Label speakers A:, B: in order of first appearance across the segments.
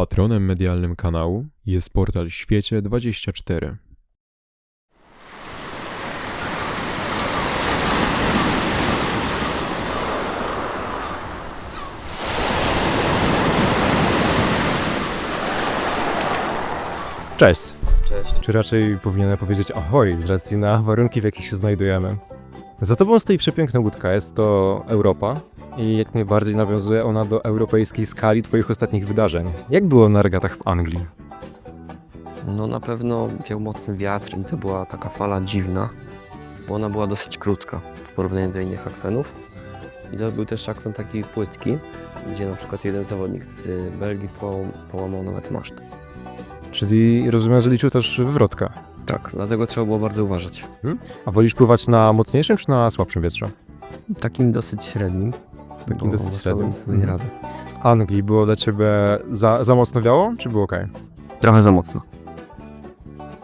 A: Patronem medialnym kanału jest portal Świecie24.
B: Cześć.
C: Cześć.
B: Czy raczej powinienem powiedzieć ahoj z racji na warunki, w jakich się znajdujemy? Za tobą stoi przepiękna łódka, jest to Europa i jak najbardziej nawiązuje ona do europejskiej skali twoich ostatnich wydarzeń. Jak było na regatach w Anglii?
C: No na pewno wiał mocny wiatr i to była taka fala dziwna, bo ona była dosyć krótka w porównaniu do innych akwenów. I to był też akwen taki płytki, gdzie na przykład jeden zawodnik z Belgii po, połamał nawet masztę.
B: Czyli rozumiem, że liczył też wywrotka.
C: Tak, dlatego trzeba było bardzo uważać.
B: A wolisz pływać na mocniejszym czy na słabszym wietrze?
C: Takim dosyć średnim.
B: Takim
C: bo
B: dosyć średnim.
C: sobie nie radzę.
B: W Anglii było dla ciebie za, za mocno wiało, czy było ok?
C: Trochę za mocno.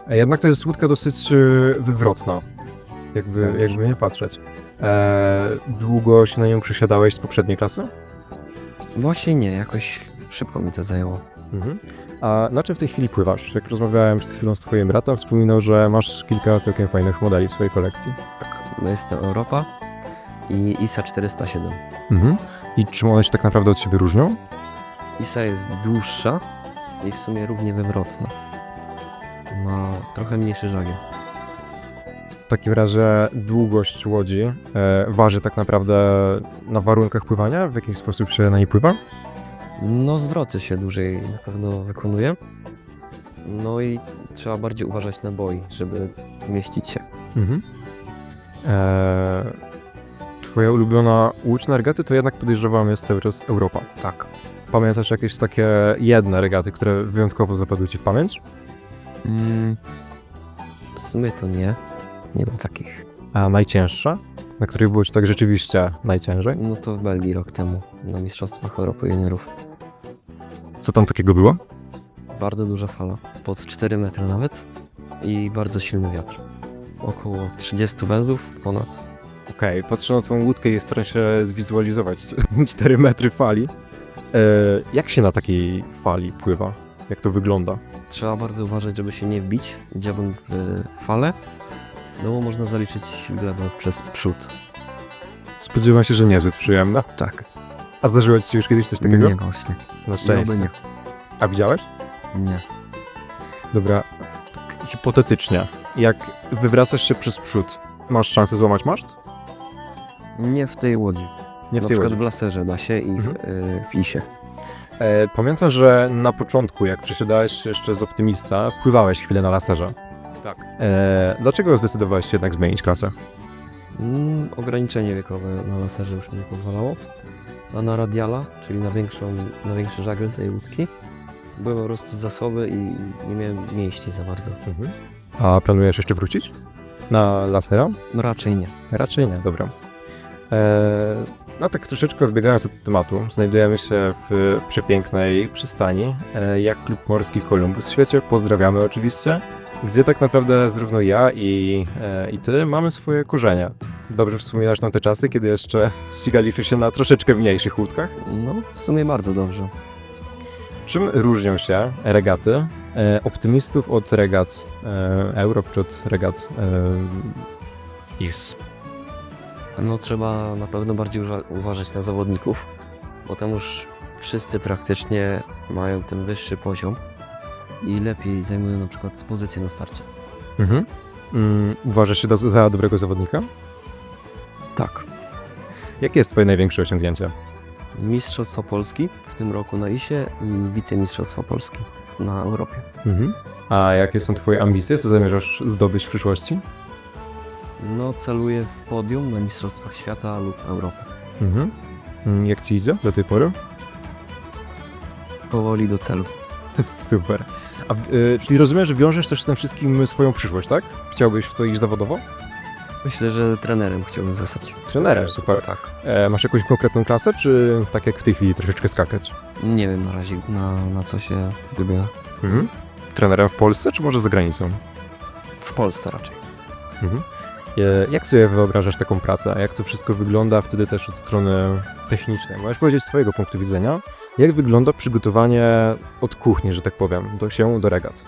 B: Jednak to jest łódka dosyć e, wywrotna, jakby, jakby nie patrzeć. E, długo się na nią przesiadałeś z poprzedniej klasy?
C: Właśnie nie, jakoś szybko mi to zajęło.
B: Mhm. A na czym w tej chwili pływasz? Jak rozmawiałem przed chwilą z twoim bratem, wspominał, że masz kilka całkiem fajnych modeli w swojej kolekcji.
C: Tak, jest to Europa i ISA 407.
B: Mhm. I czym one się tak naprawdę od siebie różnią?
C: Isa jest dłuższa i w sumie równie wywrotna. Ma trochę mniejszy żagiel.
B: W takim razie długość łodzi e, waży tak naprawdę na warunkach pływania? W jaki sposób się na niej pływa?
C: No zwroty się dłużej na pewno wykonuje. No i trzeba bardziej uważać na boi, żeby mieścić się.
B: Mhm. E, twoja ulubiona łódź na regaty to jednak podejrzewam jest cały czas Europa.
C: Tak.
B: Pamiętasz jakieś takie jedne regaty, które wyjątkowo zapadły ci w pamięć?
C: Mm, w sumie to nie. Nie mam takich.
B: A najcięższa? Na której było ci tak rzeczywiście najciężej?
C: No to w Belgii rok temu na Mistrzostwach Europy Juniorów.
B: Co tam takiego było?
C: Bardzo duża fala, pod 4 metry nawet i bardzo silny wiatr. Około 30 węzłów ponad.
B: Okej, patrzę na tą łódkę i staram się zwizualizować 4 metry fali. E, jak się na takiej fali pływa? Jak to wygląda?
C: Trzeba bardzo uważać, żeby się nie wbić dziabem w falę, no bo można zaliczyć glebę przez przód.
B: Spodziewam się, że niezbyt przyjemna.
C: Tak.
B: A zdarzyło ci się już kiedyś coś takiego?
C: Nie właśnie.
B: Na szczęście.
C: Oby nie.
B: A widziałeś?
C: Nie.
B: Dobra, tak hipotetycznie. Jak wywracasz się przez przód, masz szansę złamać maszt?
C: Nie w tej łodzi.
B: Nie w
C: Na
B: tej
C: przykład
B: łodzi.
C: w laserze da się i w,
B: Mhm.
C: y, w isie.
B: E, pamiętam, że na początku, jak przesiadałeś jeszcze z Optymista, pływałeś chwilę na laserze.
C: Tak.
B: E, dlaczego zdecydowałeś się jednak zmienić klasę?
C: Mm, ograniczenie wiekowe na laserze już mi nie pozwalało. A na radiala, czyli na, większą, na większy żagiel tej łódki, były po prostu zasoby i i nie miałem mięśni za bardzo.
B: A planujesz jeszcze wrócić? Na lasera?
C: No raczej nie.
B: Raczej nie, dobra. E, no tak troszeczkę odbiegając od tematu, znajdujemy się w przepięknej przystani, e, jak klub morski Columbus w świecie. Pozdrawiamy oczywiście. Gdzie tak naprawdę zarówno ja i, e, i ty mamy swoje korzenie. Dobrze wspominasz na te czasy, kiedy jeszcze ścigaliśmy się na troszeczkę mniejszych łódkach?
C: No, w sumie bardzo dobrze.
B: Czym różnią się regaty optymistów od regat e, Europ czy od regat e, IS?
C: No trzeba na pewno bardziej uwa- uważać na zawodników, bo tam już wszyscy praktycznie mają ten wyższy poziom i lepiej zajmują na przykład pozycję na starcie.
B: Mhm. Mm, uważasz się do, za dobrego zawodnika?
C: Tak.
B: Jakie jest twoje największe osiągnięcie?
C: Mistrzostwa Polski w tym roku na ISie i wicemistrzostwa Polski na Europie.
B: Mhm. A jakie są twoje ambicje? Co zamierzasz zdobyć w przyszłości?
C: No celuję w podium na Mistrzostwach Świata lub Europy.
B: Mhm. Mm, Jak ci idzie do tej pory?
C: Powoli do celu.
B: Super. A, y, czyli rozumiem, że wiążesz też z tym wszystkim swoją przyszłość, tak? Chciałbyś w to iść zawodowo?
C: Myślę, że trenerem chciałbym zostać.
B: Trenerem, super.
C: Tak.
B: E, masz jakąś konkretną klasę, czy tak jak w tej chwili troszeczkę skakać?
C: Nie wiem na razie na, na co się gdyby
B: Mhm. Trenerem w Polsce, czy może za granicą?
C: w Polsce raczej.
B: Mhm. E, Jak sobie wyobrażasz taką pracę? Jak to wszystko wygląda wtedy też od strony technicznej? Możesz powiedzieć z swojego punktu widzenia, jak wygląda przygotowanie od kuchni, że tak powiem, do się do regat?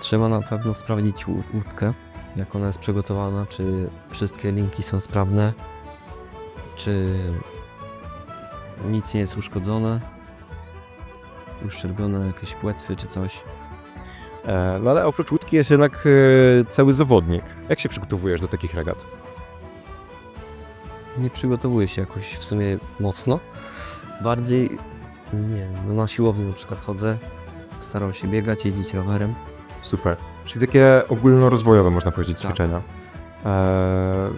C: Trzeba na pewno sprawdzić łó- łódkę, jak ona jest przygotowana, czy wszystkie linki są sprawne, czy nic nie jest uszkodzone, uszczerbione jakieś płetwy czy coś.
B: E, No ale oprócz łódki jest jednak e, cały zawodnik. Jak się przygotowujesz do takich regat?
C: Nie przygotowuję się jakoś w sumie mocno. Bardziej, nie wiem, no na siłowni na przykład chodzę, staram się biegać, jeździć rowerem.
B: Super. Czyli takie ogólnorozwojowe, można powiedzieć,
C: Tak.
B: ćwiczenia. E,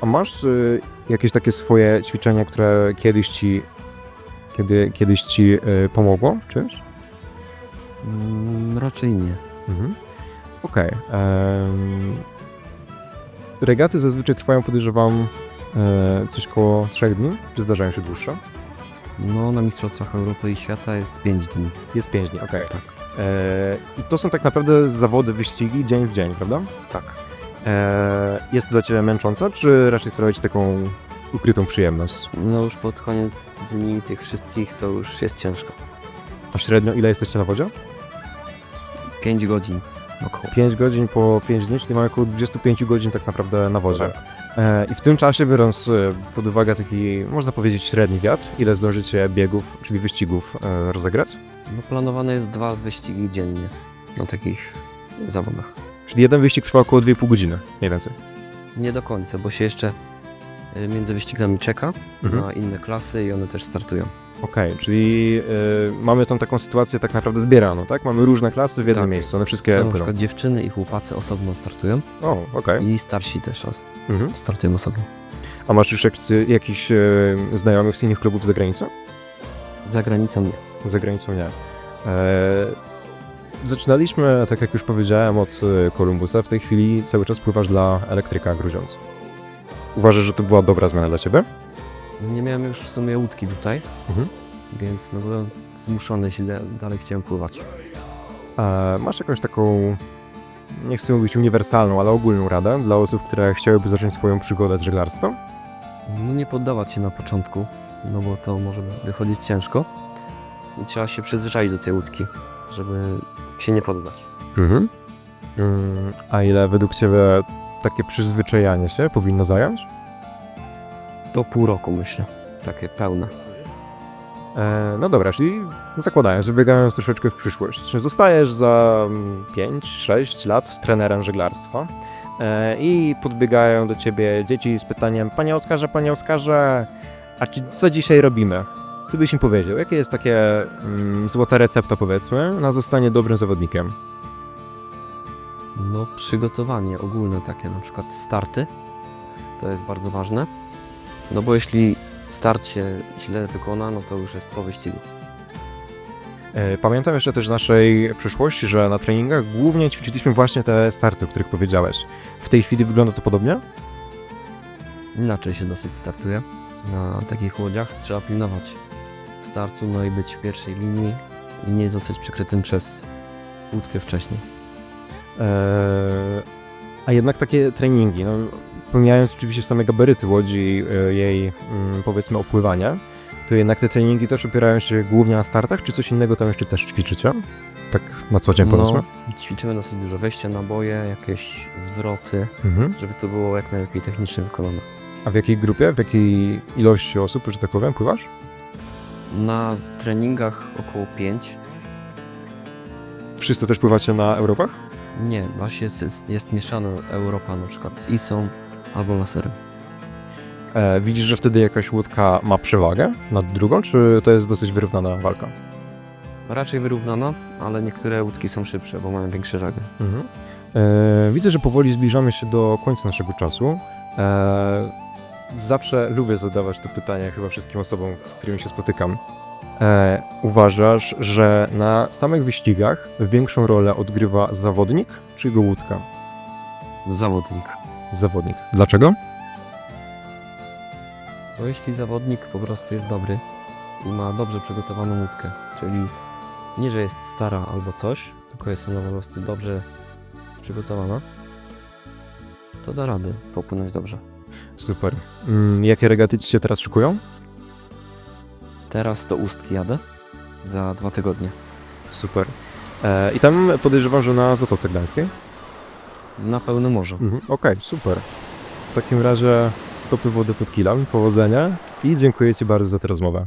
B: a masz y, jakieś takie swoje ćwiczenia, które kiedyś ci, kiedy, kiedyś ci y, pomogło w czymś?
C: Mm, raczej nie.
B: Mhm. Okej. em, Regaty zazwyczaj trwają, podejrzewam, e, coś koło trzech dni, czy zdarzają się dłuższe?
C: No, na Mistrzostwach Europy i Świata jest 5 dni.
B: Jest pięć dni, okej.
C: Tak.
B: E, I to są tak naprawdę zawody, wyścigi dzień w dzień, prawda?
C: Tak.
B: E, jest to dla Ciebie męczące, czy raczej sprawia Ci taką ukrytą przyjemność?
C: No już pod koniec dni tych wszystkich to już jest ciężko.
B: A średnio ile jesteście na wodzie?
C: 5 godzin około.
B: 5 godzin po 5 dni, czyli mamy około 25 godzin tak naprawdę na wodzie. E, I w tym czasie, biorąc e, pod uwagę taki, można powiedzieć, średni wiatr, ile zdążycie biegów, czyli wyścigów e, rozegrać?
C: No planowane jest dwa wyścigi dziennie na takich zawodach.
B: Czyli jeden wyścig trwa około 2,5 godziny, mniej więcej.
C: Nie do końca, bo się jeszcze między wyścigami czeka
B: Mhm.
C: na inne klasy i one też startują.
B: Okej, czyli e, mamy tą taką sytuację tak naprawdę zbieraną, tak? Mamy różne klasy w jednym
C: Tak.
B: miejscu, one wszystkie
C: Są na przykład dziewczyny i chłopacy osobno startują
B: O, okej.
C: i starsi też os-
B: Mhm.
C: startują osobno.
B: A masz już jakiś, jakiś e, znajomych z innych klubów za granicą?
C: Za granicą nie.
B: Za granicą nie. E, zaczynaliśmy, tak jak już powiedziałem, od Kolumbusa. W tej chwili cały czas pływasz dla elektryka gruziąc. Uważasz, że to była dobra zmiana dla ciebie?
C: Nie miałem już w sumie łódki tutaj,
B: Mhm.
C: więc no byłem zmuszony się da- dalej chciałem pływać.
B: A masz jakąś taką, nie chcę mówić uniwersalną, ale ogólną radę dla osób, które chciałyby zacząć swoją przygodę z żeglarstwem?
C: No nie poddawać się na początku, no bo to może wychodzić ciężko. I trzeba się przyzwyczaić do tej łódki, żeby się nie poddać.
B: Mhm. Mm, a ile według ciebie takie przyzwyczajanie się powinno zająć?
C: Do pół roku myślę, takie pełne.
B: E, no dobra, czyli zakładając, wybiegając troszeczkę w przyszłość, zostajesz za 5-6 lat trenerem żeglarstwa e, i podbiegają do ciebie dzieci z pytaniem Panie Oskarze, Panie Oskarze, a czy, co dzisiaj robimy? Co byś im powiedział? Jakie jest takie mm, złota recepta, powiedzmy, na zostanie dobrym zawodnikiem?
C: No przygotowanie ogólne takie, na przykład starty, to jest bardzo ważne. No bo jeśli start się źle wykona, no to już jest po wyścigu.
B: E, Pamiętam jeszcze też z naszej przeszłości, że na treningach głównie ćwiczyliśmy właśnie te starty, o których powiedziałeś. W tej chwili wygląda to podobnie?
C: Inaczej się dosyć startuje. Na takich łodziach trzeba pilnować startu, no i być w pierwszej linii i nie zostać przykrytym przez łódkę wcześniej.
B: Eee, a jednak takie treningi, no, pomijając oczywiście same gabaryty łodzi, e, jej mm, powiedzmy opływanie, to jednak te treningi też opierają się głównie na startach, czy coś innego tam jeszcze też ćwiczycie? Tak na co dzień powiedzmy?
C: No, ćwiczymy dosyć dużo wejścia na boje, jakieś zwroty,
B: Mhm.
C: żeby to było jak najlepiej technicznie wykonane.
B: A w jakiej grupie, w jakiej ilości osób, że tak powiem, pływasz?
C: Na treningach około 5.
B: Wszyscy też pływacie na Europach?
C: Nie, właśnie jest, jest, jest mieszana Europa na przykład z ISą albo laserem.
B: E, widzisz, że wtedy jakaś łódka ma przewagę nad drugą, czy to jest dosyć wyrównana walka?
C: Raczej wyrównana, ale niektóre łódki są szybsze, bo mają większe żagle.
B: Mhm. E, widzę, że powoli zbliżamy się do końca naszego czasu. E, zawsze lubię zadawać to pytanie chyba wszystkim osobom, z którymi się spotykam. E, uważasz, że na samych wyścigach większą rolę odgrywa zawodnik czy jego łódka?
C: Zawodnik.
B: Zawodnik. Dlaczego?
C: Bo jeśli zawodnik po prostu jest dobry i ma dobrze przygotowaną łódkę, czyli nie, że jest stara albo coś, tylko jest ona po prostu dobrze przygotowana, to da rady popłynąć dobrze.
B: Super. Mm, jakie regaty ci się teraz szykują?
C: Teraz do Ustki jadę za dwa tygodnie.
B: Super. E, I tam podejrzewam, że na Zatoce Gdańskiej?
C: Na pełne morze.
B: Mhm, Okej, super. W takim razie stopy wody pod kilami, powodzenia i dziękuję Ci bardzo za tę rozmowę.